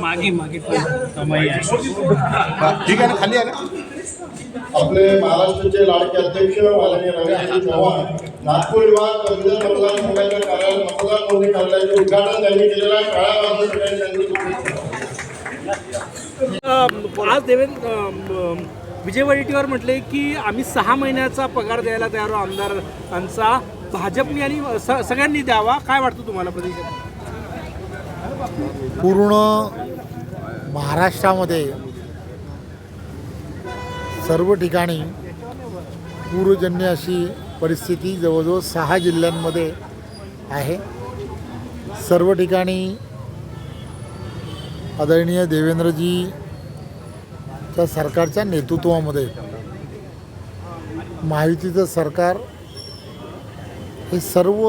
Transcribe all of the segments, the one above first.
मागे मागे. कमाई आहे. ठीक आहे ना खाली आहे ना? आपले महाराष्ट्राचे लाडके अध्यक्ष माननीय चव्हाण नागपूर विभाग पदवीधर मतदारसंघाच्या कार्यालय मतदार नोंदणी कार्यालयाचे उद्घाटन त्यांनी केलेलं आहे. आज देवेंद्र विजय वडेट्टीवार म्हटले की आम्ही सहा महिन्याचा पगार द्यायला तयार आहोत आमदारांचा. भाजपने आणि स- सगळ्यांनी द्यावा. काय वाटतं तुम्हाला प्रदेशात? पूर्ण महाराष्ट्रामध्ये सर्व ठिकाणी पूरजन्य अशी परिस्थिती जवळजवळ सहा जिल्ह्यांमध्ये आहे. सर्व ठिकाणी आदरणीय देवेंद्रजीच्या सरकारच्या नेतृत्वामध्ये महायुतीचं सरकार हे सर्व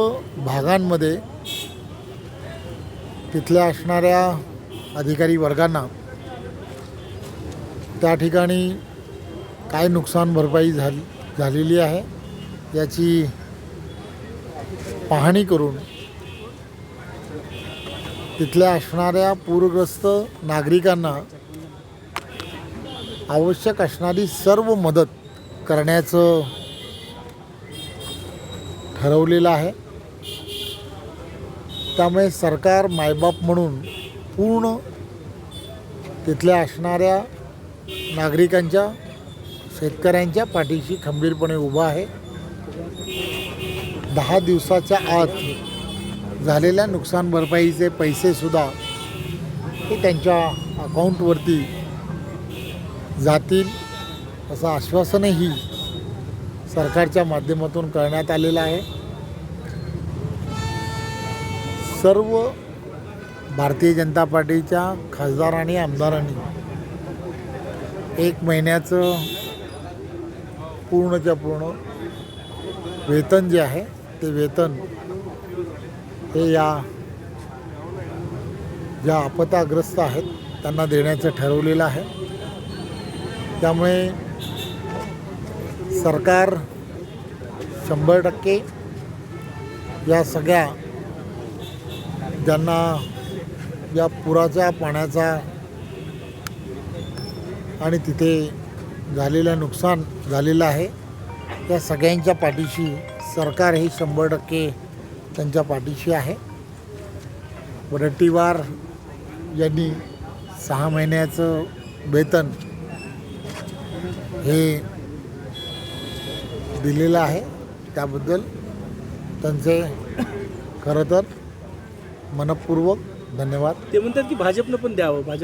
भागांमध्ये तिथल्या असणाऱ्या अधिकारी वर्गांना त्या ठिकाणी काय नुकसान भरपाई झाली झालेली आहे याची पाहणी करून तिथल्या असणाऱ्या पूरग्रस्त नागरिकांना आवश्यक असणारी सर्व मदत करण्याचं ठरवलेलं आहे. त्यामुळे सरकार मायबाप म्हणून पूर्ण तिथल्या असणाऱ्या नागरिकांच्या शेतकऱ्यांच्या पाठीशी खंबीरपणे उभा आहे. दहा दिवसाच्या आत झालेल्या नुकसान भरपाईचे पैसेसुद्धा ते त्यांच्या अकाउंटवरती जातील असं आश्वासनही सरकारच्या माध्यमातून करण्यात आलेलं आहे. सर्व भारतीय जनता पार्टीच्या खासदार आणि आमदारांनी एक महिन्याचं पूर्णच्या पूर्ण वेतन जे आहे ते वेतन हे या ज्या आपताग्रस्त आहेत त्यांना देण्याचं ठरवलेलं आहे. त्यामुळे सरकार शंभर टक्के या सगळ्या ज्यांना या पुराच्या पाण्याचा आणि तिथे झालेलं नुकसान झालेलं आहे. त्या सगळ्यांच्या पाठीशी सरकार हे शंभर टक्के त्यांच्या पाठीशी आहे. वडट्टीवार यांनी सहा महिन्याचं वेतन हे दिलेलं आहे. त्याबद्दल त्यांचे खरं तर मनपूर्वक धन्यवाद. ते म्हणतात की भाजपनं पण द्यावं. भाजप